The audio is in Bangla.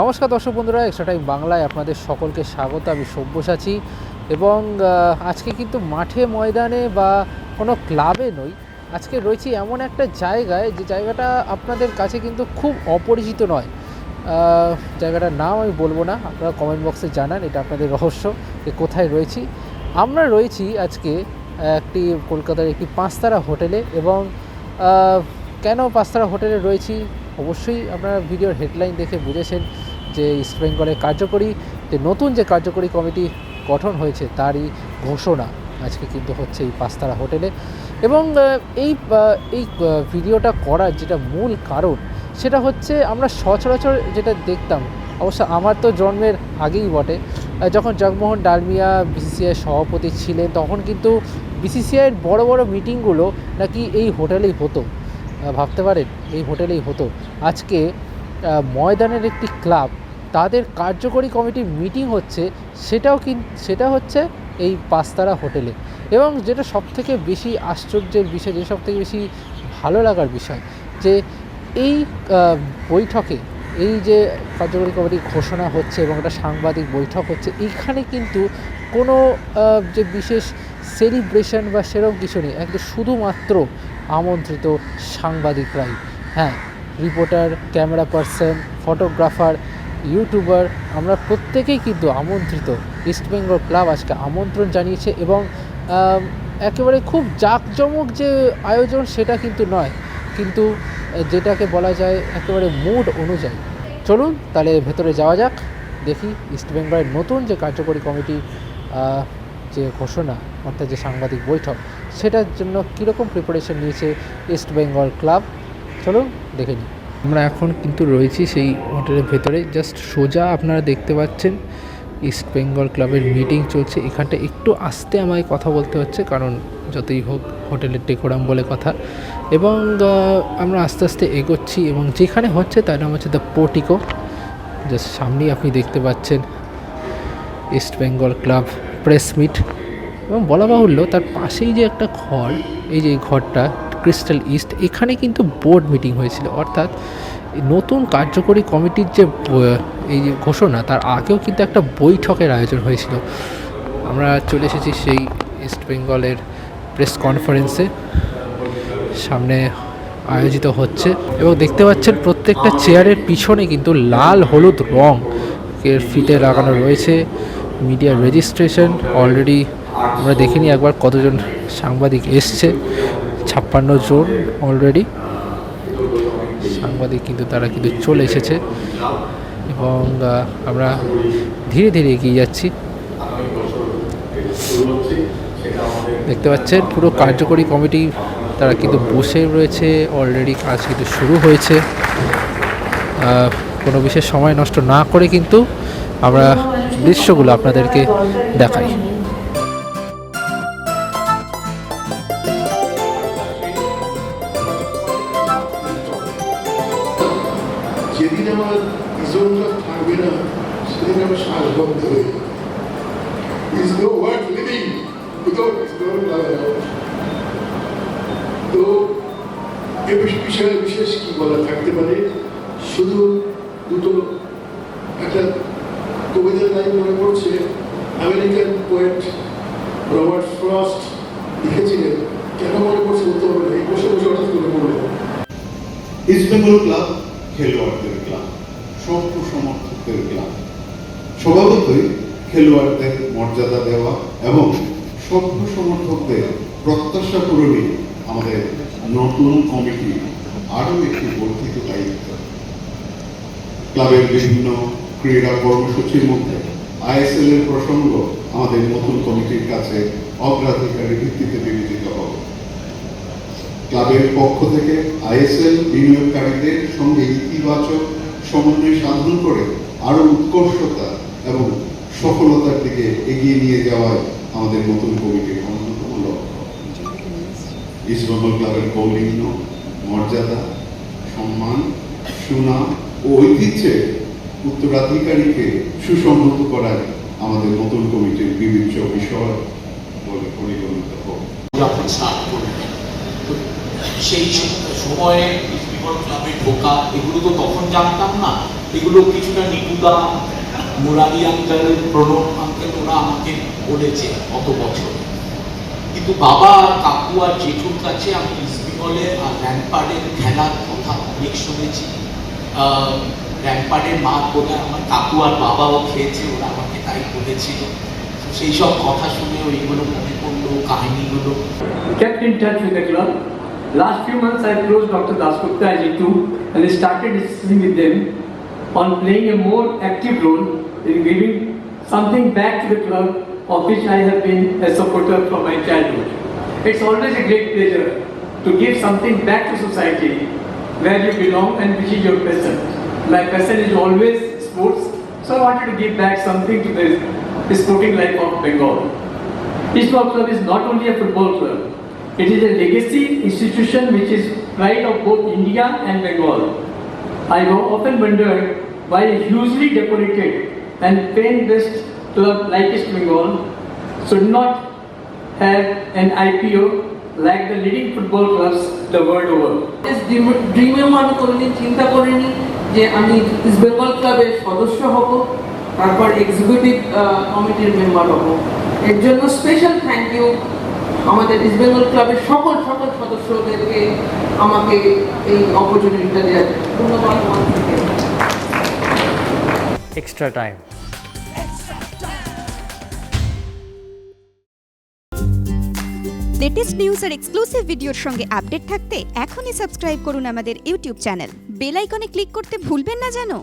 নমস্কার দর্শক বন্ধুরা এক্সট্রা টাইম বাংলায় আপনাদের সকলকে স্বাগত, আমি সব্যসাচী এবং আজকে কিন্তু মাঠে ময়দানে বা কোনো ক্লাবে নই, আজকে রয়েছি এমন একটা জায়গায় যে জায়গাটা আপনাদের কাছে কিন্তু খুব অপরিচিত নয়। জায়গাটার নাম আমি বলব না, আপনারা কমেন্ট বক্সে জানান, এটা আপনাদের রহস্য যে কোথায় রয়েছি। আমরা রয়েছি আজকে একটি কলকাতার একটি পাঁচতারা হোটেলে এবং কেন পাঁচতারা হোটেলে রয়েছি? অবশ্যই আপনারা ভিডিওর হেডলাইন দেখে বুঝেছেন যে ইস্ট বেঙ্গলের কার্যকরী, যে নতুন যে কার্যকরী কমিটি গঠন হয়েছে তারই ঘোষণা আজকে কিন্তু হচ্ছে এই পাঁচতারা হোটেলে। এবং এই এই ভিডিওটা করার যেটা মূল কারণ সেটা হচ্ছে আমরা সচরাচর যেটা দেখতাম, অবশ্য আমার তো জন্মের আগেই বটে যখন জগমোহন ডালমিয়া বিসিসিআই সভাপতি ছিলেন তখন কিন্তু বিসিসিআইয়ের বড় বড় মিটিংগুলো নাকি এই হোটেলেই হতো। ভাবতে পারেন, এই হোটেলেই হতো। আজকে ময়দানের একটি ক্লাব, তাদের কার্যকরী কমিটির মিটিং হচ্ছে, সেটাও কিন, সেটা হচ্ছে এই পাঁচতারা হোটেলে। এবং যেটা সবথেকে বেশি আশ্চর্যের বিষয় যে সবথেকে বেশি ভালো লাগার বিষয়, যে এই বৈঠকে, এই যে কার্যকরী কমিটির ঘোষণা হচ্ছে এবং একটা সাংবাদিক বৈঠক হচ্ছে, এইখানে কিন্তু কোনো যে বিশেষ সেলিব্রেশন বা সেরকম কিছু নেই। একদম শুধুমাত্র আমন্ত্রিত সাংবাদিকরাই। হ্যাঁ reporter, camera person, photographer, YouTuber, আমরা প্রত্যেকেই কিন্তু আমন্ত্রিত। ইস্টবেঙ্গল ক্লাব আজকে আমন্ত্রণ জানিয়েছে এবং একেবারে খুব জাঁকজমক যে আয়োজন সেটা কিন্তু নয়। কিন্তু, যেটাকে বলা যায় একেবারে মুড অনুযায়ী। চলুন তাহলে ভেতরে যাওয়া যাক, দেখি ইস্টবেঙ্গলের নতুন যে কার্যকরী কমিটি যে ঘোষণা, অর্থাৎ যে সাংবাদিক বৈঠক সেটার জন্য কীরকম প্রিপারেশন নিয়েছে ইস্ট বেঙ্গল ক্লাব চলুন দেখে নিই। আমরা এখন কিন্তু রয়েছি সেই হোটেলের ভেতরে। জাস্ট সোজা আপনারা দেখতে পাচ্ছেন ইস্ট বেঙ্গল ক্লাবের মিটিং চলছে। এখানটা একটু আসতে আমায় কথা বলতে হচ্ছে, কারণ যতই হোক হোটেলের ডেকোরাম বলে কথা। এবং আমরা আস্তে আস্তে এগোচ্ছি এবং যেখানে হচ্ছে তার নাম হচ্ছে দ্য পোর্টিকো জাস্ট সামনেই আপনি দেখতে পাচ্ছেন East Bengal club press meet এবং বলা বাহুল্য তার পাশেই যে একটা ঘর, এই যে ঘরটা ক্রিস্টাল ইস্ট এখানে কিন্তু বোর্ড মিটিং হয়েছিল। অর্থাৎ নতুন কার্যকরী কমিটির যে এই যে ঘোষণা, তার আগেও কিন্তু একটা বৈঠকের আয়োজন হয়েছিল। আমরা চলে এসেছি সেই ইস্ট বেঙ্গলের প্রেস কনফারেন্সে সামনে আয়োজিত হচ্ছে এবং দেখতে পাচ্ছেন প্রত্যেকটা চেয়ারের পিছনে কিন্তু লাল, হলুদ রং এর ফিতে লাগানো রয়েছে। মিডিয়া রেজিস্ট্রেশন অলরেডি আমরা দেখিনি একবার কতজন সাংবাদিক এসছে, ছাপ্পান্ন জন অলরেডি সাংবাদিক কিন্তু তারা কিন্তু চলে এসেছে। এবং আমরা ধীরে ধীরে এগিয়ে যাচ্ছি। দেখতে পাচ্ছেন, পুরো কার্যকরী কমিটি, তারা কিন্তু বসে রয়েছে। অলরেডি কাজ কিন্তু শুরু হয়েছে। কোনো বিশেষ সময় নষ্ট না করে কিন্তু আমরা দৃশ্যগুলো আপনাদেরকে দেখাই। যেদিন আমার ইজনটা থাকবে না। সেদিন আমার শ্বাসবদ্ধ হয়ে ইজ নো ওয়ার্ড লিভিং তো, এ বিষয়ে বিশেষ কি বলা থাকতে পারে? শুধু দুটো একটা কবিতার লাইন মনে পড়ছে। আমেরিকান পোয়েট রবার্ট ফ্রস্ট লিখেছিলেন, কেন মনে পড়ছে এই বসে বসে হঠাৎ করে পড়ল ক্লাব খেলোয়াড়দের ক্লাব সভ্য সমর্থকদের ক্লাব স্বভাবতই খেলোয়াড়দের মর্যাদা দেওয়া এবং সভ্য সমর্থকদের প্রত্যাশা পূরণে আমাদের নতুন কমিটি আরও একটি বর্ধিত দায়িত্ব। ক্লাবের বিভিন্ন ক্রীড়া কর্মসূচির মধ্যে আইএসএল এর প্রসঙ্গ আমাদের নতুন কমিটির কাছে অগ্রাধিকারের ভিত্তিতে বিবেচিত হবে। ক্লাবের পক্ষ থেকে আইএসএল বিনিয়োগকারীদের সঙ্গে ইতিবাচক সমন্বয় সাধন করে আরও উৎকর্ষতা এবং সফলতার দিকে এগিয়ে নিয়ে যাওয়াই আমাদের নতুন কমিটির অন্যতম লক্ষ্য। ইস্টবেঙ্গল ক্লাবের কৌলিন্য মর্যাদা, সম্মান, সুনাম ও ঐতিহ্যে উত্তরাধিকারীকে সুসংহত করাই আমাদের নতুন কমিটির বিবেচ্য বিষয় বলে পরিগণিত হোক। সেই সময়ে ক্লাবে ঢোকা, এগুলো তো তখন জানতাম না। এগুলো কিছুটা নিকুদা মুরারি আঙ্কেল প্রণব আঙ্কেল ওরা আমাকে বলেছে অত বছর। কিন্তু বাবা, কাকু আর জেঠুর কাছে আমি ইস্ট আর র্যাম্পার্ডের খেলার কথা অনেক শুনেছি। র্যাম্পার্ডের মা বলে আমার কাকু আর বাবাও খেয়েছে, ওরা আমাকে তাই বলেছিল। সেই সব কথা শুনে ওইগুলো মনে পড়ল, কাহিনীগুলো। Kept in touch with the club. Last few months, I approached Dr. Dasgupta as too and I started discussing with them. On playing a more active role in giving something back to the club of which I have been a supporter from my childhood. It's always a great pleasure to give something back to society where you belong and which is your passion. My passion is always sports, so I wanted to give back something to the, sporting life of Bengal. Eastbourne Club is not only a football club, it is a legacy institution which is pride of both India and Bengal. I have often wondered why a hugely decorated and paint-based club like East Bengal should not have an IPO like the leading football clubs the world over. ড্রিমেও আমি কোনোদিন চিন্তা করিনি যে আমি ইস্ট বেঙ্গল ক্লাবের সদস্য হব তারপর এক্সিকিউটিভ কমিটির মেম্বার হব এর জন্য স্পেশাল থ্যাংক ইউ আমাদের ইস্ট বেঙ্গল ক্লাবের সকল সকল সদস্যদেরকে আমাকে এই অপরচুনিটিটা দেওয়ার ধন্যবাদ extra time. লেটেস্ট নিউজ আর এক্সক্লুসিভ ভিডিওর সঙ্গে আপডেট থাকতে এখনই সাবস্ক্রাইব করুন আমাদের ইউটিউব চ্যানেল বেল আইকনে ক্লিক করতে ভুলবেন না জানো?